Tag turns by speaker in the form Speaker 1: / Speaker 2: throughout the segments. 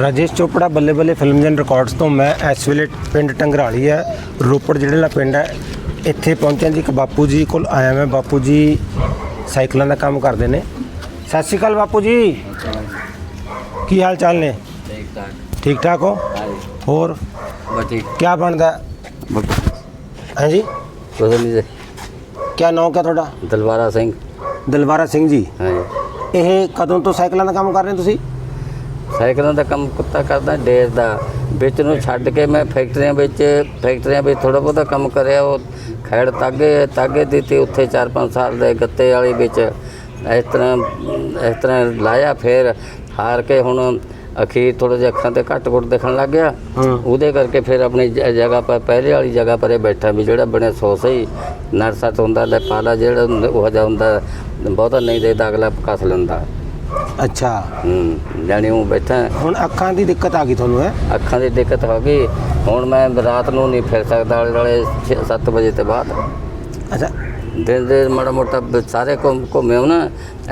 Speaker 1: ਰਾਜੇਸ਼ ਚੋਪੜਾ ਬੱਲੇ ਬੱਲੇ films and records ਤੋਂ ਮੈਂ ਇਸ ਵੇਲੇ ਪਿੰਡ ਟੰਗਰਾਲੀ ਹੈ। ਰੋਪੜ ਜਿਹੜੇ ਵਾਲਾ ਪਿੰਡ ਹੈ ਇੱਥੇ ਪਹੁੰਚਿਆ ਜੀ ਇੱਕ ਬਾਪੂ ਜੀ ਕੋਲ ਆਇਆ ਮੈਂ। ਬਾਪੂ ਜੀ ਸਾਈਕਲਾਂ ਦਾ ਕੰਮ ਕਰਦੇ ਨੇ। ਸਤਿ ਸ਼੍ਰੀ ਅਕਾਲ ਬਾਪੂ ਜੀ। ਕੀ ਹਾਲ ਚਾਲ ਨੇ?
Speaker 2: ਠੀਕ ਠਾਕ
Speaker 1: ਹੋ?
Speaker 2: ਹਾਂਜੀ
Speaker 1: ਹੋਰ?
Speaker 2: ਠੀਕ
Speaker 1: ਕੀ ਬਣਦਾ? ਹੈ ਜੀ?
Speaker 2: ਨਹੀਂ
Speaker 1: ਕੀ ਨਾਮ ਕਿਆ ਤੁਹਾਡਾ?
Speaker 2: ਦਲਵਾਰਾ ਸਿੰਘ।
Speaker 1: ਦਲਵਾਰਾ ਸਿੰਘ ਜੀ।
Speaker 2: ਹਾਂਜੀ
Speaker 1: ਇਹ ਕਦੋਂ ਤੋਂ ਸਾਈਕਲਾਂ ਦਾ ਕੰਮ ਕਰ ਰਹੇ ਹੋ ਤੁਸੀਂ?
Speaker 2: ਸਾਈਕਲਾਂ ਦਾ ਕੰਮ ਕੁੱਤਾ ਕਰਦਾ ਡੇਰ ਦਾ। ਵਿੱਚ ਨੂੰ ਛੱਡ ਕੇ ਮੈਂ ਫੈਕਟਰੀਆਂ ਵਿੱਚ ਫੈਕਟਰੀਆਂ ਵਿੱਚ ਥੋੜਾ ਬਹੁਤਾ ਕੰਮ ਕਰਿਆ ਉਹ ਖੈੜ ਤਾਗੇ ਤਾਗੇ ਦਿੱਤੀ ਉੱਥੇ 4-5 ਸਾਲ ਦੇ ਗੱਤੇ ਵਾਲੀ ਵਿੱਚ। ਇਸ ਤਰ੍ਹਾਂ ਇਸ ਤਰ੍ਹਾਂ ਲਾਇਆ ਫਿਰ ਹਾਰ ਕੇ ਹੁਣ ਅਖੀਰ ਥੋੜਾ ਜਿਹਾ ਅੱਖਾਂ ਤੇ ਘੱਟ ਘੁੱਟ ਦਿਖਣ ਲੱਗ ਗਿਆ। ਉਹਦੇ ਕਰਕੇ ਫਿਰ ਆਪਣੀ ਜਗ੍ਹਾ ਪਰ ਪਹਿਲੇ ਵਾਲੀ ਜਗ੍ਹਾ ਪਰੇ ਬੈਠਾ ਵੀ ਜਿਹੜਾ ਬਣੇ ਸੌ ਸਹੀ। ਨਰਸਤ ਹੁੰਦਾ ਲੈ ਪਾਲਾ ਜਿਹੜਾ ਉਹ ਹੁੰਦਾ ਬਹੁਤਾ ਨਹੀਂ ਦੇਦਾ ਅਗਲਾ ਕਸ ਲੈਂਦਾ।
Speaker 1: ਅੱਛਾ।
Speaker 2: ਹੂੰ ਜਾਣੀ ਉਹ ਬੈਠਾ।
Speaker 1: ਹੁਣ ਅੱਖਾਂ ਦੀ ਦਿੱਕਤ ਆ ਗਈ ਤੁਹਾਨੂੰ ਹੈ?
Speaker 2: ਅੱਖਾਂ ਦੀ ਦਿੱਕਤ ਹੋ ਗਈ। ਹੁਣ ਮੈਂ ਰਾਤ ਨੂੰ ਨਹੀਂ ਫਿਰ ਸਕਦਾ ਆਲੇ ਦੁਆਲੇ 7 ਵਜੇ ਤੋਂ ਬਾਅਦ।
Speaker 1: ਅੱਛਾ।
Speaker 2: ਦਿਨ ਦੇ ਮਾੜਾ ਮੋਟਾ ਸਾਰੇ ਘੁੰਮ ਘੁੰਮੇ ਹੋ ਨਾ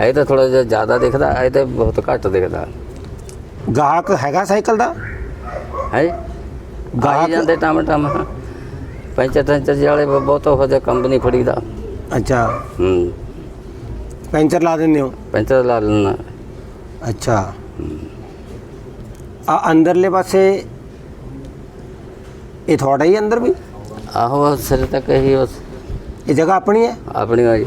Speaker 2: ਇਹ ਤਾਂ ਥੋੜਾ ਜਿਹਾ ਜ਼ਿਆਦਾ ਦਿਖਦਾ ਇਹ ਤਾਂ ਬਹੁਤ ਘੱਟ ਦਿਖਦਾ।
Speaker 1: ਗਾਹਕ ਹੈਗਾ ਸਾਈਕਲ ਦਾ?
Speaker 2: ਹੈ?
Speaker 1: ਗਾਹਕ-
Speaker 2: ਜਾਂਦੇ ਟਮ ਟਮ ਪੈਂਚਰ ਟੈਂਚਰ ਵਾਲੇ ਬਹੁਤ ਹੋ ਜਾ ਕੰਪਨੀ ਫੜੀ ਦਾ
Speaker 1: ਅੱਛਾ।
Speaker 2: ਹੂੰ।
Speaker 1: ਪੈਂਚਰ ਲਾ ਦਿੰਦੇ ਹੋ?
Speaker 2: ਪੈਂਚਰ ਲਾ ਲੈਣਾ
Speaker 1: ਅੱਛਾ। ਆ ਅੰਦਰਲੇ ਪਾਸੇ ਇਹ ਤੁਹਾਡਾ ਹੀ ਅੰਦਰ ਵੀ?
Speaker 2: ਆਹੋ ਸਿਰ ਤੱਕ ਹੀ ਉਸ
Speaker 1: ਇਹ ਜਗ੍ਹਾ ਆਪਣੀ ਹੈ?
Speaker 2: ਆਪਣੀ ਹੋਈ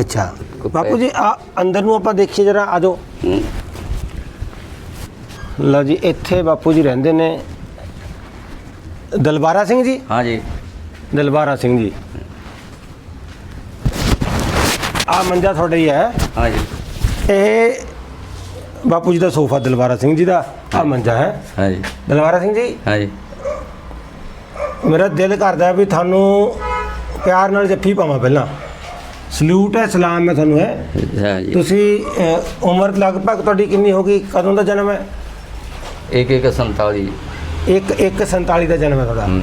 Speaker 1: ਅੱਛਾ।
Speaker 2: ਕੋਈ
Speaker 1: ਬਾਪੂ ਜੀ ਆ ਅੰਦਰ ਨੂੰ ਆਪਾਂ ਦੇਖੀਏ ਜਰਾ ਆ ਜਾਓ। ਲਓ ਜੀ ਇੱਥੇ ਬਾਪੂ ਜੀ ਰਹਿੰਦੇ ਨੇ ਦਲਬਾਰਾ ਸਿੰਘ ਜੀ?
Speaker 2: ਹਾਂ ਜੀ।
Speaker 1: ਦਲਬਾਰਾ ਸਿੰਘ ਜੀ। ਆ ਮੰਜਾ ਤੁਹਾਡਾ ਹੀ ਹੈ।
Speaker 2: ਹਾਂ ਜੀ।
Speaker 1: ਇਹ ਬਾਪੂ ਜੀ ਦਾ ਸੋਫਾ ਦਲਬਾਰਾ ਸਿੰਘ ਜੀ ਦਾ ਆ ਮੰਜਾ ਹੈ।
Speaker 2: ਹਾਂ ਜੀ
Speaker 1: ਦਲਬਾਰਾ ਸਿੰਘ ਜੀ?
Speaker 2: ਹਾਂ ਜੀ
Speaker 1: ਮੇਰਾ ਦਿਲ ਕਰਦਾ ਵੀ ਤੁਹਾਨੂੰ ਪਿਆਰ ਨਾਲ ਜੱਫੀ ਪਾਵਾਂ ਪਹਿਲਾਂ। ਸਲੂਟ ਹੈ ਸਲਾਮ ਮੈਂ ਤੁਹਾਨੂੰ ਹੈ?
Speaker 2: ਹਾਂ ਜੀ
Speaker 1: ਤੁਸੀਂ ਅਹ, ਉਮਰ ਲਗਭਗ ਤੁਹਾਡੀ ਕਿੰਨੀ ਹੋ ਗਈ? ਕਦੋਂ ਦਾ ਜਨਮ ਹੈ?
Speaker 2: ਇੱਕ ਇੱਕ 47
Speaker 1: ਇੱਕ 147 ਦਾ ਜਨਮ ਹੈ ਤੁਹਾਡਾ।
Speaker 2: ਹੂੰ।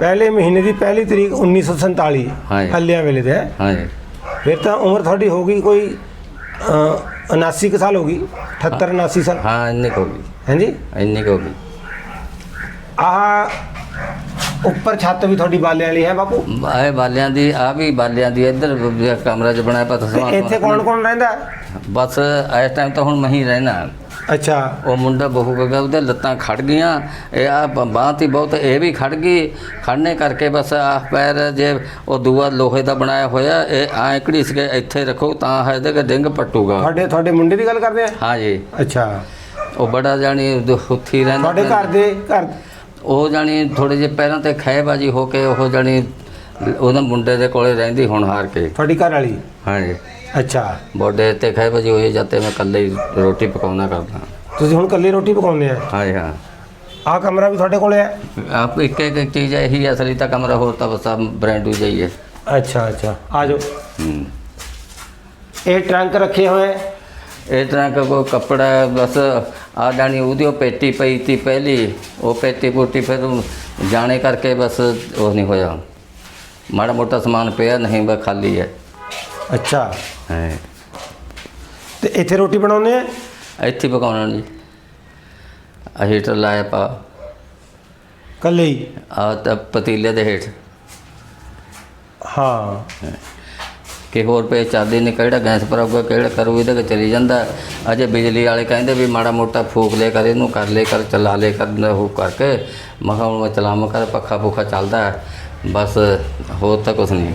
Speaker 1: ਪਹਿਲੇ ਮਹੀਨੇ ਦੀ ਪਹਿਲੀ ਤਰੀਕ 1947
Speaker 2: ਹਾਂ ਜੀ।
Speaker 1: ਹੱਲਿਆਂ ਵੇਲੇ ਦੇ ਹੈ?
Speaker 2: ਹਾਂ ਜੀ
Speaker 1: ਫਿਰ ਤਾਂ ਉਮਰ ਤੁਹਾਡੀ ਹੋ ਗਈ ਕੋਈ ਅਹ, 79 ਕੁ ਸਾਲ ਹੋ ਗਈ 78 79 ਸਾਲ।
Speaker 2: ਹਾਂ ਇੰਨੀ ਕੁ ਗਈ।
Speaker 1: ਹਾਂਜੀ?
Speaker 2: ਇੰਨੀ ਕੁ ਗਈ।
Speaker 1: ਆਹ ਉੱਪਰ ਛੱਤ ਵੀ ਤੁਹਾਡੀ ਬਾਲਿਆਂ ਵਾਲੀ ਹੈ ਬਾਪੂ?
Speaker 2: ਆਏ ਬਾਲਿਆਂ ਦੀ ਆ ਵੀ ਬਾਲਿਆਂ ਦੀ ਇੱਧਰ ਕਮਰਾ ਚ ਬਣਾਇਆ ਪਤਾ
Speaker 1: ਤੇ ਇੱਥੇ ਕੌਣ ਕੌਣ ਰਹਿੰਦਾ?
Speaker 2: ਬਸ ਇਸ ਟਾਈਮ ਤਾਂ ਹੁਣ ਮੈਂ ਹੀ ਰਹਿਣਾ।
Speaker 1: ਅੱਛਾ।
Speaker 2: ਉਹ ਮੁੰਡਾ ਬਹੂ ਗਿਆ ਉਹਦੇ ਲੱਤਾਂ ਖੜ ਗਈਆਂ। ਇਹ ਆ ਬਾਂਹ ਤੀ ਬਹੁਤ ਇਹ ਵੀ ਖੜ ਗਈ। ਖੜਨੇ ਕਰਕੇ ਬਸ ਆ ਪੈਰ ਜੇ ਉਹ ਦੂਆ ਲੋਹੇ ਦਾ ਬਣਾਇਆ ਹੋਇਆ ਇਹ ਐਂ ਘੜੀਸ ਕੇ ਇੱਥੇ ਰੱਖੋ ਤਾਂ ਹੈ ਇਹਦੇ ਡਿੰਗ ਪੱਟੂਗਾ।
Speaker 1: ਤੁਹਾਡੇ ਤੁਹਾਡੇ ਮੁੰਡੇ ਦੀ ਗੱਲ ਕਰਦੇ ਆ?
Speaker 2: ਹਾਂ ਜੀ
Speaker 1: ਅੱਛਾ।
Speaker 2: ਉਹ ਬੜਾ ਜਾਣੀ ਹੁੱਥੀ ਰਹਿੰਦਾ
Speaker 1: ਤੁਹਾਡੇ ਘਰ ਦੇ ਘਰ
Speaker 2: ਉਹ ਜਾਣੀ ਥੋੜੇ ਜਿਹੇ ਪੈਰਾਂ ਤੇ ਖਹਿਬਾਜੀ ਹੋ ਕੇ ਉਹ ਜਾਣੀ ਉਹਦੇ ਮੁੰਡੇ ਦੇ ਕੋਲੇ ਰਹਿੰਦੀ ਹੁਣ ਹਾਰ ਕੇ।
Speaker 1: ਤੁਹਾਡੀ ਘਰ ਵਾਲੀ
Speaker 2: ਹਾਂਜੀ।
Speaker 1: ਅੱਛਾ।
Speaker 2: ਬੋਡੇ ਤੇ ਖਹਿਬਾਜੀ ਹੋਈ ਜਾਂਦੇ ਮੈਂ ਇਕੱਲੇ ਹੀ ਰੋਟੀ ਪਕਾਉਣਾ ਕਰਦਾ।
Speaker 1: ਤੁਸੀਂ ਹੁਣ ਇਕੱਲੇ ਰੋਟੀ ਪਕਾਉਂਦੇ ਆ?
Speaker 2: ਹਾਂਜੀ ਹਾਂ
Speaker 1: ਆਹ ਕਮਰਾ ਵੀ ਤੁਹਾਡੇ ਕੋਲੇ ਹੈ
Speaker 2: ਆਪ ਇੱਕ ਇੱਕ ਇੱਕ ਚੀਜ਼ ਇਹੀ ਅਸਲੀ ਤਾਂ ਕਮਰਾ ਹੋਰ ਤਾਂ ਬਸ ਆਹ ਬ੍ਰਾਂਡੂ ਹੈ
Speaker 1: ਅੱਛਾ ਅੱਛਾ। ਆ ਜਾਓ।
Speaker 2: ਹੂੰ।
Speaker 1: ਇਹ ਟਰੰਕ ਰੱਖੇ ਹੋਏ ਹੈ।
Speaker 2: ਇਸ ਤਰ੍ਹਾਂ ਦਾ ਕੋਈ ਕੱਪੜਾ ਹੈ, ਬਸ ਆ ਜਾਣੀ ਉਹਦੀ ਉਹ ਪੇਟੀ ਪਈ ਤੀ ਪਹਿਲੀ ਉਹ ਪੇਟੀ ਪੂਟੀ ਫਿਰ ਉਹ ਜਾਣੇ ਕਰਕੇ ਬਸ ਉਹ ਨਹੀਂ ਹੋਇਆ। ਮਾੜਾ ਮੋਟਾ ਸਮਾਨ ਪਿਆ ਨਹੀਂ ਬਸ ਖਾਲੀ ਹੈ।
Speaker 1: ਅੱਛਾ।
Speaker 2: ਹੈ।
Speaker 1: ਤੇ ਇੱਥੇ ਰੋਟੀ ਬਣਾਉਂਦੇ ਆ?
Speaker 2: ਇੱਥੇ ਪਕਾਉਣਾ ਜੀ। ਆ ਹੀਟਰ ਲਾਇਆ ਪਾ।
Speaker 1: ਇਕੱਲੇ ਹੀ?
Speaker 2: ਆ ਤਾਂ ਪਤੀਲੇ ਦੇ ਹੇਠ।
Speaker 1: ਹਾਂ।
Speaker 2: ਕਿ ਹੋਰ ਪੇ ਚਾਹਦੇ ਨੇ ਕਿਹੜਾ ਗੈਸ ਭਰਾਊਗਾ ਕਿਹੜਾ ਕਰੂ ਇਹਦੇ ਕੇ ਚਲੀ ਜਾਂਦਾ। ਅਜੇ ਬਿਜਲੀ ਵਾਲੇ ਕਹਿੰਦੇ ਵੀ ਮਾੜਾ ਮੋਟਾ ਫੂਕ ਲੈ ਕਰ ਇਹਨੂੰ ਕਰ ਲੈ ਕਰ ਚਲਾ ਲੈ ਕਰ ਉਹ ਕਰਕੇ। ਮੈਂ ਕਿਹਾ ਹੁਣ ਮੈਂ ਚਲਾਵਾਂ ਕਰ ਪੱਖਾ ਪੁੱਖਾ ਚੱਲਦਾ। ਬਸ ਹੋਰ ਤਾਂ ਕੁਛ ਨਹੀਂ।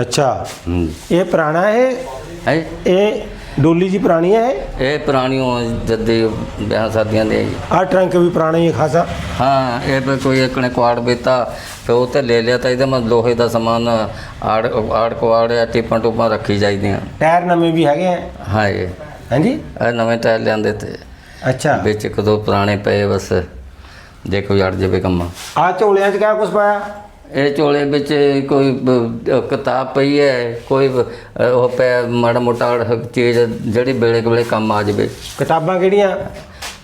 Speaker 1: ਅੱਛਾ।
Speaker 2: ਹੂੰ।
Speaker 1: ਇਹ ਪੁਰਾਣਾ ਹੈ
Speaker 2: ਹੈ?
Speaker 1: ਇਹ ਡੋਲੀ ਜੀ ਪੁਰਾਣੀ ਹੈ ਇਹ?
Speaker 2: ਇਹ ਪੁਰਾਣੀਆਂ ਜੱਦੇ ਵਿਆਹ ਸ਼ਾਦੀਆਂ ਦੇ ਜੀ।
Speaker 1: ਆਹ ਟਰੰਕ ਵੀ ਪੁਰਾਣਾ ਹੀ ਹੈ ਖਾਸਾ।
Speaker 2: ਹਾਂ ਇਹ ਵੀ ਕੋਈ ਇੱਕ ਨੇ ਕੁਆੜ ਬੇਤਾ ਫਿਰ ਉਹ ਤੇ ਲੈ ਲਿਆ ਤਾਂ ਇਹਦੇ ਮੈਂ ਲੋਹੇ ਦਾ ਸਮਾਨ ਆੜ ਆੜ ਕੁਆੜ ਜਾਂ ਟਿਪਾਂ ਟੁਪਾਂ ਰੱਖੀ ਜਾਈਦੀਆਂ।
Speaker 1: ਟਾਇਰ ਨਵੇਂ ਵੀ ਹੈਗੇ ਹੈ
Speaker 2: ਹਾਂ ਇਹ
Speaker 1: ਹਾਂਜੀ?
Speaker 2: ਇਹ ਨਵੇਂ ਟਾਇਰ ਲਿਆਂਦੇ ਤੇ।
Speaker 1: ਅੱਛਾ।
Speaker 2: ਵਿੱਚ ਇੱਕ ਦੋ ਪੁਰਾਣੇ ਪਏ ਬਸ ਜੇ ਕੋਈ ਅੜ ਜਾਵੇ ਕੰਮਾਂ।
Speaker 1: ਆ ਝੋਲਿਆਂ 'ਚ ਕਿਆ ਕੁਛ ਪਾਇਆ?
Speaker 2: ਇਹ ਝੋਲੇ ਵਿੱਚ ਕੋਈ ਕਿਤਾਬ ਪਈ ਹੈ ਕੋਈ ਉਹ ਪਿਆ ਮਾੜਾ ਮੋਟਾ ਚੀਜ਼ ਜਿਹੜੀ ਵੇਲੇ ਕੋਲੇ ਕੰਮ ਆ ਜਾਵੇ।
Speaker 1: ਕਿਤਾਬਾਂ ਕਿਹੜੀਆਂ?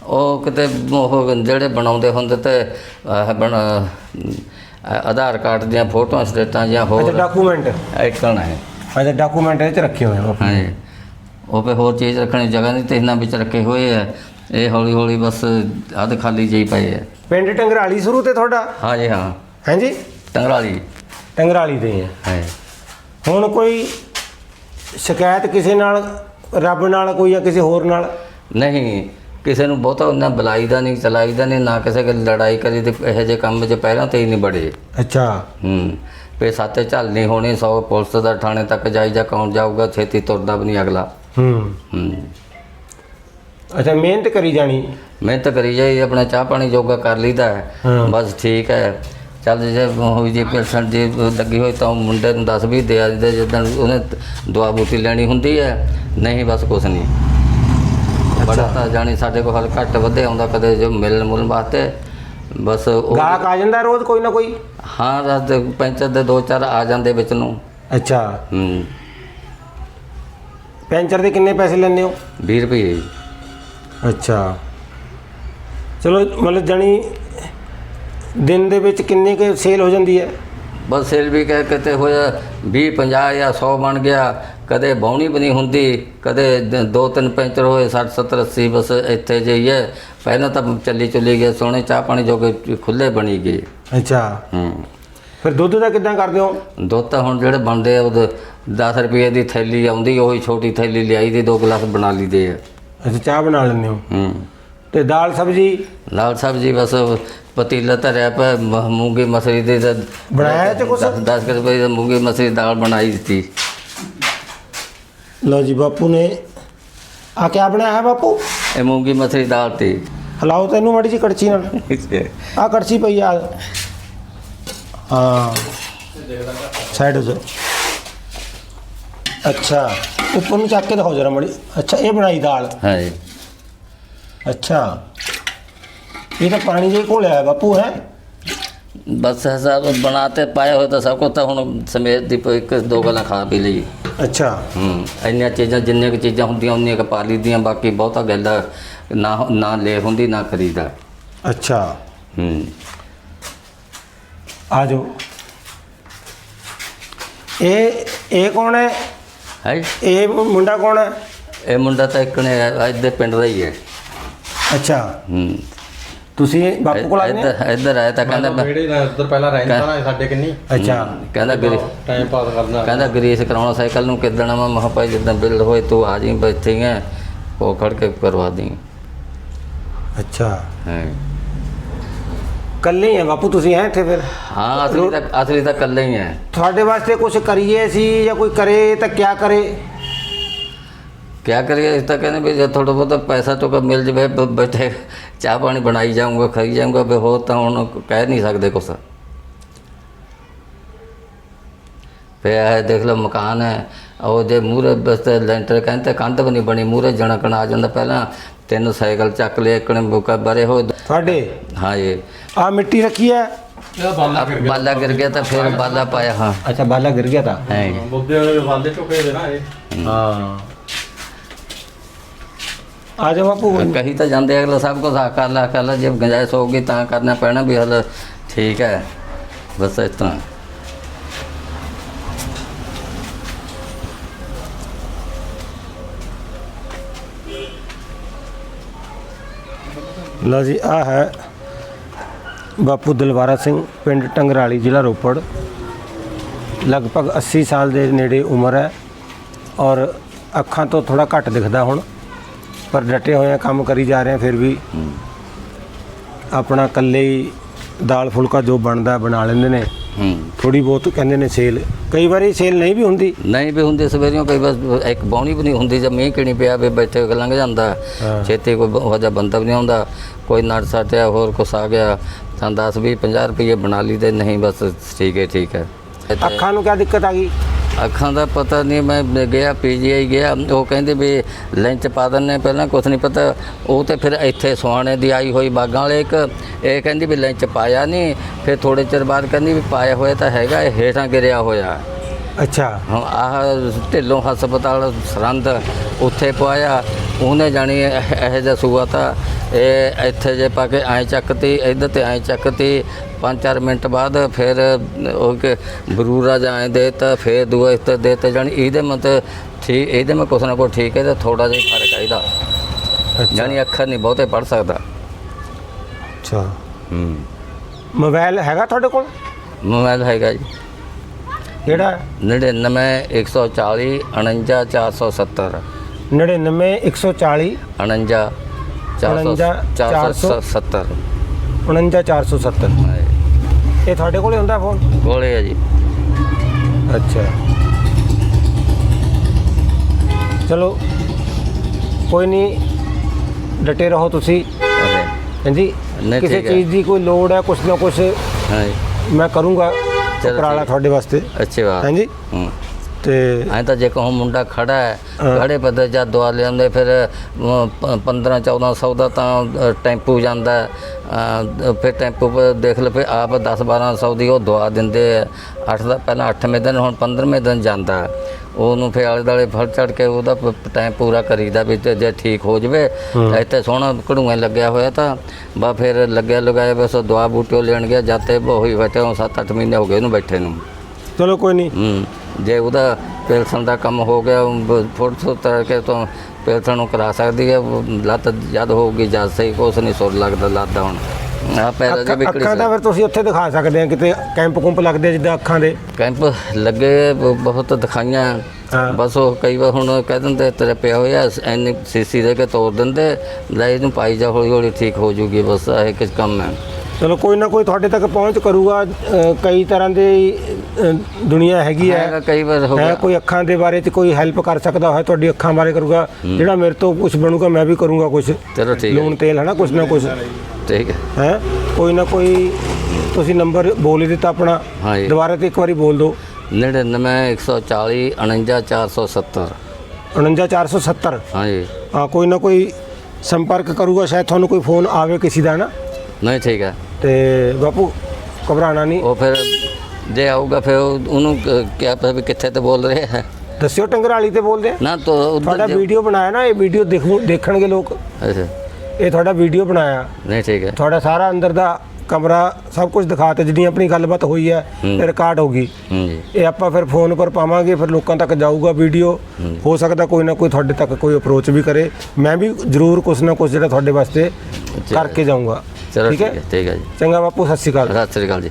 Speaker 2: ਉਹ ਕਿਤੇ ਉਹ ਜਿਹੜੇ ਬਣਾਉਂਦੇ ਹੁੰਦੇ ਤੇ ਬਣ ਆਧਾਰ ਕਾਰਡ ਦੀਆਂ ਫੋਟੋਆਂ ਸਟੇਟਾਂ ਜਾਂ
Speaker 1: ਅੱਛਾ
Speaker 2: ਹੋਰ
Speaker 1: ਡਾਕੂਮੈਂਟ
Speaker 2: ਆਈਕਨ ਹੈ।
Speaker 1: ਅੱਛਾ ਡਾਕੂਮੈਂਟ ਇਹ 'ਚ ਰੱਖੇ ਹੋਏ ਹੋ
Speaker 2: ਹਾਂਜੀ। ਉਹ ਪੇ ਹੋਰ ਚੀਜ਼ ਰੱਖਣੀ ਜਗ੍ਹਾ ਨਹੀਂ ਤੇ ਇਹਨਾਂ ਵਿੱਚ ਰੱਖੇ ਹੋਏ ਆ। ਇਹ ਹੌਲੀ ਹੌਲੀ ਬਸ ਅੱਧ ਖਾਲੀ ਜਿਹੀ ਪਏ ਆ।
Speaker 1: ਪਿੰਡ ਟੰਗਰਾਲੀ ਸ਼ੁਰੂ ਤੇ ਤੁਹਾਡਾ?
Speaker 2: ਹਾਂ ਜੀ ਹਾਂ।
Speaker 1: ਹਾਂਜੀ?
Speaker 2: ਟੰਗਰਾਲੀ
Speaker 1: ਟੰਗਰਾਲੀ ਦੇ ਹੈ
Speaker 2: ਹੈ।
Speaker 1: ਹੁਣ ਕੋਈ ਸ਼ਿਕਾਇਤ ਕਿਸੇ ਨਾਲ ਰੱਬ ਨਾਲ ਕੋਈ ਜਾਂ ਕਿਸੇ ਹੋਰ ਨਾਲ?
Speaker 2: ਨਹੀਂ ਕਿਸੇ ਨੂੰ ਬਹੁਤਾ ਉਹਨਾਂ ਬੁਲਾਈ ਦਾ ਨਹੀਂ ਚਲਾਈ ਦਾ ਨਹੀਂ ਨਾ ਕਿਸੇ ਨਾਲ ਲੜਾਈ ਕਰੀ ਤੇ ਇਹੋ ਜਿਹੇ ਕੰਮ ਵਿੱਚ ਪਹਿਲਾਂ ਤੇ ਹੀ ਨਹੀਂ ਬੜੇ
Speaker 1: ਅੱਛਾ।
Speaker 2: ਹੂੰ। ਪੇ ਸਾਤੇ ਚੱਲ ਨਹੀਂ ਹੋਣੀ ਸੌ ਪੁਲਿਸ ਦਾ ਥਾਣੇ ਤੱਕ ਜਾਈ ਜਾ ਕੌਣ ਜਾਊਗਾ ਛੇਤੀ ਤੁਰਦਾ ਵੀ ਨਹੀਂ ਅਗਲਾ।
Speaker 1: ਹੂੰ।
Speaker 2: ਹੂੰ।
Speaker 1: ਅੱਛਾ ਮਿਹਨਤ ਕਰੀ ਜਾਣੀ।
Speaker 2: ਮਿਹਨਤ ਕਰੀ ਜਾਈ ਆਪਣਾ ਚਾਹ ਪਾਣੀ ਜੋਗਾ ਕਰ ਲਈਦਾ। ਬਸ ਠੀਕ ਹੈ। ਚੱਲ ਜੇ ਹੋਈ ਜੇ ਪੇਸ਼ੈਂਟ ਜੇ ਲੱਗੀ ਹੋਈ ਤਾਂ ਉਹ ਮੁੰਡੇ ਨੂੰ ਦੱਸ ਵੀ ਦਿਆ ਦਿੰਦੇ ਜਦੋਂ ਉਹਨੇ ਦਵਾ ਬੂਟੀ ਲੈਣੀ ਹੁੰਦੀ ਹੈ ਨਹੀਂ ਬਸ ਕੁਛ ਨਹੀਂ। ਬੜਾ ਤਾਂ ਜਾਣੀ ਸਾਡੇ ਕੋਲ ਹਲ ਘੱਟ ਵਧੇ ਆਉਂਦਾ ਕਦੇ ਜੋ ਮਿਲਣ ਮੁਲਣ ਵਾਸਤੇ ਬਸ ਉਹ
Speaker 1: ਗਾਹਕ ਆ ਜਾਂਦਾ ਰੋਜ਼ ਕੋਈ ਨਾ ਕੋਈ?
Speaker 2: ਹਾਂ ਰਸ ਦੇ ਪੈਂਚਰ ਦੇ ਦੋ ਚਾਰ ਆ ਜਾਂਦੇ ਵਿੱਚ ਨੂੰ।
Speaker 1: ਅੱਛਾ।
Speaker 2: ਹੂੰ।
Speaker 1: ਪੈਂਚਰ ਦੇ ਕਿੰਨੇ ਪੈਸੇ ਲੈਂਦੇ ਹੋ?
Speaker 2: 20 ਰੁਪਏ। ਜੀ।
Speaker 1: ਅੱਛਾ। ਚਲੋ ਮਤਲਬ ਜਾਣੀ ਦਿਨ ਦੇ ਵਿੱਚ ਕਿੰਨੇ ਕੁ ਸੇਲ ਹੋ ਜਾਂਦੀ ਹੈ?
Speaker 2: ਬਸ ਸੇਲ ਵੀ ਕਹਿ ਕਿਤੇ ਹੋਇਆ 20 50 ਜਾਂ 100 ਬਣ ਗਿਆ। ਕਦੇ ਬੌਣੀ ਵੀ ਨਹੀਂ ਹੁੰਦੀ ਕਦੇ ਦ- ਤਿੰਨ ਪੈਂਚਰ ਹੋਏ 60 70 80 ਬਸ ਇੱਥੇ ਜਾਈਏ ਪਹਿਲਾਂ ਤਾਂ ਚੱਲੀ ਚੁੱਲੀ ਗਏ ਸੋਹਣੇ ਚਾਹ ਪਾਣੀ ਜੋ ਕਿ ਖੁੱਲੇ ਬਣੀ ਗਏ।
Speaker 1: ਅੱਛਾ।
Speaker 2: ਹੂੰ।
Speaker 1: ਫਿਰ ਦੁੱਧ ਦਾ ਕਿੱਦਾਂ ਕਰਦੇ ਹੋ?
Speaker 2: ਦੁੱਧ ਤਾਂ ਹੁਣ ਜਿਹੜੇ ਬਣਦੇ ਆ ਉਹ 10 ਰੁਪਏ ਦੀ ਥੈਲੀ ਆਉਂਦੀ ਉਹੀ ਛੋਟੀ ਥੈਲੀ ਲਿਆਈ ਦੀ ਦੋ ਗਲਾਸ ਬਣਾ ਲਈਦੇ ਆ।
Speaker 1: ਅੱਛਾ ਚਾਹ ਬਣਾ ਲੈਂਦੇ ਹੋ?
Speaker 2: ਹੂੰ।
Speaker 1: ਤੇ ਦਾਲ ਸਬਜੀ?
Speaker 2: ਲਾਲ ਸਾਹਿਬ ਜੀ ਬਸ ਪਤੀਲਾ ਧਰਿਆ ਪਿਆ ਮ- ਮੂੰਗੀ ਮਸਰੀ ਦੇ ਤਾਂ
Speaker 1: ਬਣਾਇਆ ਤੇ ਕੁਛ?
Speaker 2: 10 ਰੁਪਏ ਦੀ ਮੂੰਗੀ ਮਸਰੀ ਦਾਲ ਬਣਾਈ ਦਿੱਤੀ।
Speaker 1: ਲਓ ਜੀ ਬਾਪੂ ਨੇ ਆ ਕਿਆ ਬਣਾਇਆ ਹੈ ਬਾਪੂ?
Speaker 2: ਇਹ ਮੂੰਗੀ ਮਸਰੀ ਦਾਲ ਤੇ।
Speaker 1: ਹਲਾਓ ਤੈਨੂੰ ਮਾੜੀ ਜੀ ਕੜਛੀ ਨਾਲ। ਆ ਕੜਛੀ ਪਈ ਆ। ਹਾਂ। ਸਾਈਡ ਹੋ ਜਾ। ਅੱਛਾ ਉੱਪਰ ਨੂੰ ਚੱਕ ਕੇ ਦਿਖਾਓ ਜਰਾ ਮੜੀ। ਅੱਛਾ ਇਹ ਬਣਾਈ ਦਾਲ।
Speaker 2: ਹਾਂ ਜੀ
Speaker 1: ਅੱਛਾ। ਇਹ ਤਾਂ ਪਾਣੀ ਜੇ ਘੋਲਿਆ ਹੈ ਬਾਪੂ ਹੈ?
Speaker 2: ਬਸ ਸਾਹਿਬ ਬਣਾਤੇ ਪਾਏ ਹੋਏ ਤਾਂ ਸਭ ਕੁਝ ਤਾਂ ਹੁਣ ਸਮੇਤ ਦੀ ਪ- ਇੱਕ ਦੋ ਗੱਲਾਂ ਖਾ ਪੀ ਲਈ।
Speaker 1: ਅੱਛਾ।
Speaker 2: ਹੂੰ ਇੰਨੀਆਂ ਚੀਜ਼ਾਂ ਜਿੰਨੀਆਂ ਕੁ ਚੀਜ਼ਾਂ ਹੁੰਦੀਆਂ ਉਨੀਆਂ ਕੁ ਪਾ ਲਈਦੀਆਂ ਬਾਕੀ ਬਹੁਤਾ ਗੱਲ ਨਾ ਨਾ ਲੈ ਹੁੰਦੀ ਨਾ ਖਰੀਦਾ
Speaker 1: ਅੱਛਾ।
Speaker 2: ਹੂੰ।
Speaker 1: ਆ ਜਾਓ। ਇਹ ਇਹ ਕੌਣ ਹੈ?
Speaker 2: ਹੈ?
Speaker 1: ਇਹ ਮੁੰਡਾ ਕੌਣ ਹੈ?
Speaker 2: ਇਹ ਮੁੰਡਾ ਤਾਂ ਇੱਕ ਨੇ ਅੱਜ ਦੇ ਪਿੰਡ ਦਾ ਹੀ ਹੈ।
Speaker 1: ਅੱਛਾ।
Speaker 2: ਹੂੰ।
Speaker 1: ਤੁਸੀਂ ਬਾਪੂ ਕੋਲ ਆਏ ਨੇ?
Speaker 2: ਇੱਧਰ ਇੱਧਰ ਆਇਆ ਤਾਂ ਕਹਿੰਦਾ ਮੈਂ-
Speaker 3: ਜਿਹੜੇ ਨਾ ਉੱਧਰ ਪਹਿਲਾਂ ਰਹਿੰਦਾ ਨਾ ਸਾਡੇ ਕਿੰਨੀ?
Speaker 1: ਅੱਛਾ।
Speaker 2: ਕਹਿੰਦਾ ਗਰੀ
Speaker 3: ਟਾਈਮ ਪਾਸ ਕਰਨਾ।
Speaker 2: ਕਹਿੰਦਾ ਗਰੀਸ ਕਰਾਉਣਾ ਸਾਈਕਲ ਨੂੰ ਕਿੱਦਣ ਮੈਂ ਮਹਾ ਭਾਈ ਜਿੱਦਾਂ ਬਿੱਲ ਹੋਏ ਤੂੰ ਆ ਜੀ ਬੈਠੇ ਹੈ ਉਹ ਖੜ ਕੇ ਕਰਵਾ ਦੀ
Speaker 1: ਅੱਛਾ।
Speaker 2: ਹਾਂ।
Speaker 1: ਕੱਲੇ ਹੀ ਆ ਬਾਪੂ ਤੁਸੀਂ ਹੈ ਇੱਥੇ ਫਿਰ?
Speaker 2: ਹਾਂ ਅਸਲੀ ਤਾਂ ਅਸਲੀ ਤਾਂ ਇਕੱਲੇ ਹੀ ਹੈ
Speaker 1: ਤੁਹਾਡੇ ਵਾਸਤੇ ਕੁਝ ਕਰੀਏ ਸੀ ਜਾਂ ਕੋਈ ਕਰੇ ਤਾਂ ਕਿਆ ਕਰੇ?
Speaker 2: ਕਿਆ ਕਰੀਏ ਇਸ ਤਾਂ ਕਹਿੰਦੇ ਵੀ ਜੇ ਥੋੜਾ ਬਹੁਤਾ ਪੈਸਾ ਚੁੱਕਾ ਮਿਲ ਜਵੇ ਬ- ਬੈਠੇ ਚਾਹ ਪਾਣੀ ਬਣਾਈ ਜਾਊਂਗਾ ਖਾਈ ਜਾਊਂਗਾ ਵੀ ਹੋਰ ਤਾਂ ਹੁਣ ਕਹਿ ਨਹੀਂ ਸਕਦੇ ਕੁਛ। ਪਿਆ ਹੈ ਦੇਖ ਲਓ ਮਕਾਨ ਹੈ ਉਹ ਜੇ ਮੂਰੇ ਬਸਤੇ ਲੈਂਟਰ ਕਹਿੰਦੇ ਕੰਧ ਵੀ ਨਹੀਂ ਬਣੀ ਮੂਰੇ ਜਣਕਣ ਆ ਜਾਂਦਾ ਪਹਿਲਾਂ ਤਿੰਨ ਸਾਈਕਲ ਚੱਕ ਲਏ ਇੱਕਣੇ ਬੁਕਾ ਬਰੇ ਹੋ
Speaker 1: ਤੁਹਾਡੇ
Speaker 2: ਹਾਂ ਇਹ
Speaker 1: ਆ ਮਿੱਟੀ ਰੱਖੀ ਹੈ?
Speaker 3: ਬਾਲਾ ਫਿਰ ਗਿਆ।
Speaker 2: ਬਾਲਾ ਗਿਰ ਗਿਆ ਤਾਂ ਫਿਰ ਬਾਲਾ ਪਾਇਆ ਹਾਂ।
Speaker 1: ਅੱਛਾ ਬਾਲਾ ਗਿਰ ਗਿਆ ਤਾਂ?
Speaker 2: ਹੈ
Speaker 3: ਬੁੱਧੇ ਵਾਲੇ ਵਾਲੇ ਝੁਕੇ ਦੇ ਨਾ ਇਹ।
Speaker 1: ਹਾਂ। ਆ ਜਾ ਬਾਪੂ।
Speaker 2: ਕਹੀ ਤਾਂ ਜਾਂਦੇ ਅਗਲਾ ਸਭ ਕੁਝ ਆ ਕਰ ਲਾ ਕਰ ਲਾ ਜੇ ਗੁੰਜਾਇਸ਼ ਹੋਊਗੀ ਤਾਂ ਕਰਨਾ ਪੈਣਾ ਵੀ ਹਲ ਠੀਕ ਹੈ। ਬਸ ਇਸ ਤਰ੍ਹਾਂ
Speaker 1: ਲਓ ਜੀ ਆ ਹੈ ਬਾਪੂ ਦਲਵਾਰਾ ਸਿੰਘ ਪਿੰਡ ਟੰਗਰਾਲੀ ਜ਼ਿਲ੍ਹਾ ਰੋਪੜ। ਲਗਭਗ 80 ਸਾਲ ਦੇ ਨੇੜੇ ਉਮਰ ਹੈ ਔਰ ਅੱਖਾਂ ਤੋਂ ਥੋੜਾ ਘੱਟ ਦਿਖਦਾ ਹੁਣ। ਪਰ ਡਟੇ ਹੋਏ ਆ ਕੰਮ ਕਰੀ ਜਾ ਰਹੇ ਆ ਫਿਰ ਵੀ ਆਪਣਾ ਇਕੱਲੇ ਹੀ ਦਾਲ ਫੁਲਕਾ ਜੋ ਬਣਦਾ ਬਣਾ ਲੈਂਦੇ ਨੇ।
Speaker 2: ਹੂੰ।
Speaker 1: ਥੋੜੀ ਬਹੁਤ ਕਹਿੰਦੇ ਨੇ ਸੇਲ। ਕਈ ਵਾਰੀ ਸੇਲ ਨਹੀਂ ਵੀ ਹੁੰਦੀ।
Speaker 2: ਨਹੀਂ ਵੀ ਹੁੰਦੇ ਸਵੇਰੀਆਂ ਕਈ ਬਸ ਇੱਕ ਬੌਣੀ ਵੀ ਨਹੀਂ ਹੁੰਦੀ ਜਦ ਮੀਂਹ ਕਿਣੀ ਪਿਆ ਵੀ ਬੈਠੇ ਲੰਘ ਜਾਂਦਾ। ਛੇਤੀ ਕੋਈ ਜਿਹਾ ਬੰਦਾ ਵੀ ਨਹੀਂ ਆਉਂਦਾ। ਕੋਈ ਨਟ ਸਟਿਆ ਹੋਰ ਕੁਛ ਆ ਗਿਆ ਤਾਂ 10 20 50 ਰੁਪਏ ਬਣਾ ਲਈ ਤੇ ਨਹੀਂ ਬਸ ਠੀਕ ਹੈ ਠੀਕ ਹੈ।
Speaker 1: ਅੱਖਾਂ ਨੂੰ ਕਿਆ ਦਿੱਕਤ ਆ ਗਈ?
Speaker 2: ਅੱਖਾਂ ਦਾ ਪਤਾ ਨਹੀਂ, ਮੈਂ ਗਿਆ, ਪੀਜੀਆਈ ਗਿਆ। ਉਹ ਕਹਿੰਦੇ ਵੀ ਲੈਂਚ ਪਾ ਦਿੰਨੇ ਪਹਿਲਾਂ, ਕੁਛ ਨਹੀਂ ਪਤਾ। ਉਹ ਤੇ ਫਿਰ ਇੱਥੇ ਸੁਹਾਣੇ ਦੀ ਆਈ ਹੋਈ ਬਾਗਾਂ ਵਾਲੇ ਇੱਕ, ਇਹ ਕਹਿੰਦੀ ਵੀ ਲੈਂਚ ਪਾਇਆ ਨਹੀਂ। ਫਿਰ ਥੋੜੇ ਚਿਰ ਬਾਅਦ ਕਹਿੰਦੀ ਵੀ ਪਾਇਆ ਹੋਇਆ ਤਾਂ ਹੈਗਾ, ਇਹ ਹੇਠਾਂ ਗਿਰਿਆ ਹੋਇਆ।
Speaker 1: ਅੱਛਾ।
Speaker 2: ਹੁਣ ਆਹ ਢਿੱਲੋਂ ਹਸਪਤਾਲ ਸਰੰਦ ਉੱਥੇ ਪਵਾਇਆ। ਉਹਨੇ ਜਾਣੀ ਇਹ- ਜਿਹਾ ਸੂਆ ਤਾਂ ਇਹ ਇੱਥੇ ਜੇ ਪਾ ਕੇ ਐਂ ਚੱਕਤੀ ਇੱਧਰ ਤੇ ਐਂ ਚੱਕਤੀ। 5-4 ਮਿੰਟ ਬਾਅਦ ਫਿਰ ਉਹ ਕਿ ਬਰੂਰਾ ਜਾਂ ਦੇ ਤਾਂ ਫਿਰ ਦੂਆ ਇਸ ਤੇ ਦੇ ਤੇ ਜਾਣੀ। ਇਹਦੇ ਮਤ ਠੀਕ ਇਹਦੇ ਮੈਂ ਕੁਛ ਨਾ ਕੁਛ ਠੀਕ ਹੈ ਤੇ ਥੋੜਾ ਜਿਹਾ ਫ਼ਰਕ ਇਹਦਾ। ਜਾਣੀ ਅੱਖਰ ਨਹੀਂ ਬਹੁਤੇ ਪੜ ਸਕਦਾ।
Speaker 1: ਅੱਛਾ।
Speaker 2: ਹੂੰ।
Speaker 1: ਮੋਬਾਈਲ ਹੈਗਾ ਤੁਹਾਡੇ ਕੋਲ?
Speaker 2: ਮੋਬਾਈਲ ਹੈਗਾ ਜੀ।
Speaker 1: ਕਿਹੜਾ? ਹੈ?
Speaker 2: 99 140 49 470
Speaker 1: 99 140
Speaker 2: 49 470
Speaker 1: 49470 ਇਹ ਤੁਹਾਡੇ ਕੋਲੇ ਹੁੰਦਾ ਫੋਨ
Speaker 2: ਕੋਲੇ ਹੈ ਜੀ।
Speaker 1: ਅੱਛਾ। ਚਲੋ ਕੋਈ ਨਹੀਂ ਡਟੇ ਰਹੋ ਤੁਸੀਂ। ਹਾਂਜੀ। ਕਿਸੇ। ਚੀਜ਼ ਦੀ ਕੋਈ ਲੋੜ ਹੈ ਕੁਛ ਨਾ ਕੁਛ ਮੈਂ ਕਰੂੰਗਾ।
Speaker 2: ਚਲੋ
Speaker 1: ਉਪਰਾਲਾ
Speaker 2: ਠੀਕ।
Speaker 1: ਤੁਹਾਡੇ ਵਾਸਤੇ
Speaker 2: ਅੱਛੀ ਬਾਤ
Speaker 1: ਹਾਂਜੀ
Speaker 2: ਹੂੰ
Speaker 1: ਤੇ
Speaker 2: ਐਂ ਤਾਂ ਜੇ ਕਹੋ ਮੁੰਡਾ ਖੜਾ ਹੈ
Speaker 1: ਹਾਂ।
Speaker 2: ਖੜੇ ਪੱਧਰ ਜਦ ਦਵਾ ਲਿਆਉਂਦੇ ਫਿਰ 15 1400 ਦਾ ਤਾਂ ਅ, ਟੈਂਪੂ ਜਾਂਦਾ ਹੈ। ਅ, ਫਿਰ ਟੈਂਪੂ 'ਤੇ ਦੇਖ ਲਓ ਫਿਰ ਆਪ 10 1200 ਦੀ ਉਹ ਦਵਾ ਦਿੰਦੇ ਆ 8 ਦਾ ਪਹਿਲਾਂ 8ਵੇਂ ਦਿਨ ਹੁਣ 15ਵੇਂ ਦਿਨ ਜਾਂਦਾ ਹੈ। ਉਹਨੂੰ ਫਿਰ ਆਲੇ ਦਾਲੇ ਫੜ ਚੜ ਕੇ ਉਹਦਾ ਟਾਈਮ ਪੂਰਾ ਕਰੀਦਾ ਵੀ ਤੇ ਜੇ ਠੀਕ ਹੋ ਜਵੇ ਤਾਂ ਇੱਥੇ ਸੋਹਣਾ ਘੜੂਆਂ ਲੱਗਿਆ ਹੋਇਆ ਤਾਂ ਬਾ ਫਿਰ ਲੱਗਿਆ ਲਗਾਇਆ ਬਸ ਉਹ ਦਵਾ ਬੂਟਿਓ ਲੈਣ ਗਿਆ ਜਾਤੇ ਉਹੀ ਬੈਠੇ ਹੁਣ 7-8 ਮਹੀਨੇ ਹੋ ਗਏ ਉਹਨੂੰ ਬੈਠੇ ਨੂੰ।
Speaker 1: ਚਲੋ ਕੋਈ ਨਹੀਂ
Speaker 2: ਹੂੰ ਜੇ ਉਹਦਾ ਪੈਲਸਨ ਦਾ ਕੰਮ ਹੋ ਗਿਆ ਫੋਟੋ ਤਰ ਕੇ ਤਾਂ ਪੈਲਸਨ ਨੂੰ ਕਰਾ ਸਕਦੀ ਹੈ ਉਹ ਲੱਤ ਜਦ ਹੋਊਗੀ ਜਦ ਸਹੀ ਕੁਛ ਨਹੀਂ ਸੁਰ ਲੱਗਦਾ ਲੱਤ ਹੁਣ। ਆ ਪੈਰ ਅਜੇ
Speaker 1: ਅੱਖਾਂ
Speaker 2: ਵਿਕੜੀ
Speaker 1: ਅੱਖਾਂ ਦਾ ਫਿਰ ਤੁਸੀਂ ਉੱਥੇ ਦਿਖਾ ਸਕਦੇ ਆ ਕਿਤੇ ਕੈਂਪ ਕੁੰਪ ਲੱਗਦੇ ਆ ਜਿੱਦਾਂ ਅੱਖਾਂ ਦੇ।
Speaker 2: ਕੈਂਪ ਲੱਗੇ ਬ- ਬਹੁਤ ਦਿਖਾਈਆਂ। ਬਸ ਉਹ ਕਈ ਵਾਰ ਹੁਣ ਕਹਿ ਦਿੰਦੇ ਤੇਰੇ ਪਿਆ ਹੋਇਆ ਐਨ ਸੀਸੀ ਦੇ ਕੇ ਤੋੜ ਦਿੰਦੇ ਲੈ ਇਹਨੂੰ ਪਾਈ ਜਾ ਹੌਲੀ ਹੌਲੀ ਠੀਕ ਹੋ ਜੂਗੀ ਬਸ ਇਹ ਕਿਸ ਕੰਮ ਹੈ।
Speaker 1: ਚਲੋ ਕੋਈ ਨਾ ਕੋਈ ਤੁਹਾਡੇ ਤੱਕ ਪਹੁੰਚ ਕਰੂਗਾ ਅ, ਕਈ ਤਰ੍ਹਾਂ ਦੀ ਅ, ਦੁਨੀਆ ਹੈਗੀ
Speaker 2: ਹੈਗਾ
Speaker 1: ਹੈ
Speaker 2: ਕਈ ਵਾਰ ਹੋ
Speaker 1: ਹੈ
Speaker 2: ਗਿਆ।
Speaker 1: ਕੋਈ ਅੱਖਾਂ ਦੇ ਬਾਰੇ ਚ ਕੋਈ ਹੈਲਪ ਕਰ ਸਕਦਾ ਹੋਇਆ ਤੁਹਾਡੀ ਅੱਖਾਂ ਬਾਰੇ ਕਰੂਗਾ। ਜਿਹੜਾ ਮੇਰੇ ਤੋਂ ਕੁਝ ਬਣੂਗਾ ਮੈਂ ਵੀ ਕਰੂੰਗਾ ਕੁਝ
Speaker 2: ਚਲੋ ਠੀਕ ਹੈ।
Speaker 1: ਲੂਣ ਤੇਲ ਹੈ ਨਾ ਕੁਝ ਨਾ ਕੁਝ
Speaker 2: ਠੀਕ ਹੈ।
Speaker 1: ਹੈ ਕੋਈ ਨਾ ਕੋਈ ਤੁਸੀਂ ਨੰਬਰ ਬੋਲ ਹੀ ਦਿੱਤਾ ਆਪਣਾ। ਦੁਬਾਰਾ ਤੇ ਇੱਕ ਵਾਰੀ ਬੋਲ ਦਿਓ।
Speaker 2: 99 140 49 470
Speaker 1: 49470
Speaker 2: ਹਾਂ ਜੀ।
Speaker 1: ਹਾਂ ਕੋਈ ਨਾ ਕੋਈ ਸੰਪਰਕ ਕਰੂਗਾ ਸ਼ਾਇਦ ਤੁਹਾਨੂੰ ਕੋਈ ਫੋਨ ਆਵੇ ਕਿਸੇ ਦਾ ਨਾ
Speaker 2: ਨਹੀਂ ਠੀਕ ਹੈ।
Speaker 1: ਤੇ ਬਾਪੂ ਘਬਰਾਣਾ ਨਹੀਂ।
Speaker 2: ਉਹ ਫਿਰ ਜੇ ਆਊਗਾ ਫਿਰ ਉਹ- ਉਹਨੂੰ ਕਿਹਾ ਪਤਾ ਵੀ ਕਿੱਥੇ ਤੇ ਬੋਲ ਰਿਹਾ ਹੈ।
Speaker 1: ਦੱਸਿਓ ਟੰਗਰਾਲੀ ਤੇ ਬੋਲਦੇ ਆ।
Speaker 2: ਨਾ ਤਾਂ
Speaker 1: ਤੁਹਾਡਾ
Speaker 2: ਉਧਰ
Speaker 1: ਵੀਡੀਓ ਬਣਾਇਆ ਨਾ ਇਹ ਵੀਡੀਓ ਦੇਖੂ ਦੇਖਣਗੇ ਲੋਕ।
Speaker 2: ਅੱਛਾ।
Speaker 1: ਇਹ ਤੁਹਾਡਾ ਵੀਡੀਓ ਬਣਾਇਆ।
Speaker 2: ਨਹੀਂ ਠੀਕ ਹੈ।
Speaker 1: ਤੁਹਾਡਾ ਸਾਰਾ ਅੰਦਰ ਦਾ ਕਮਰਾ ਸਭ ਕੁਝ ਦਿਖਾਤੇ ਜਿੰਨੀ ਆਪਣੀ ਗੱਲਬਾਤ ਹੋਈ ਹੈ ਇਹ ਰਿਕਾਰਡ
Speaker 2: ਹੂੰ ਜੀ।
Speaker 1: ਇਹ ਆਪਾਂ ਫਿਰ ਫੋਨ ਪਰ ਪਾਵਾਂਗੇ ਫਿਰ ਲੋਕਾਂ ਤੱਕ ਜਾਊਗਾ ਵੀਡੀਓ। ਹੋ। ਸਕਦਾ ਕੋਈ ਨਾ ਕੋਈ ਤੁਹਾਡੇ ਤੱਕ ਕੋਈ ਅਪਰੋਚ ਵੀ ਕਰੇ। ਮੈਂ ਵੀ ਜ਼ਰੂਰ ਕੁਛ ਨਾ ਕੁਛ ਜਿਹੜਾ ਤੁਹਾਡੇ ਵਾਸਤੇ ਕਰਕੇ ਜਾਊਂਗਾ।
Speaker 2: ਚਲੋ
Speaker 1: ਠੀਕ
Speaker 2: ਹੈ। ਠੀਕ ਹੈ ਜੀ।
Speaker 1: ਚੰਗਾ ਬਾਪੂ ਸਤਿ ਸ਼੍ਰੀ ਅਕਾਲ।
Speaker 2: ਸਤਿ ਸ੍ਰੀ ਅਕਾਲ ਜੀ।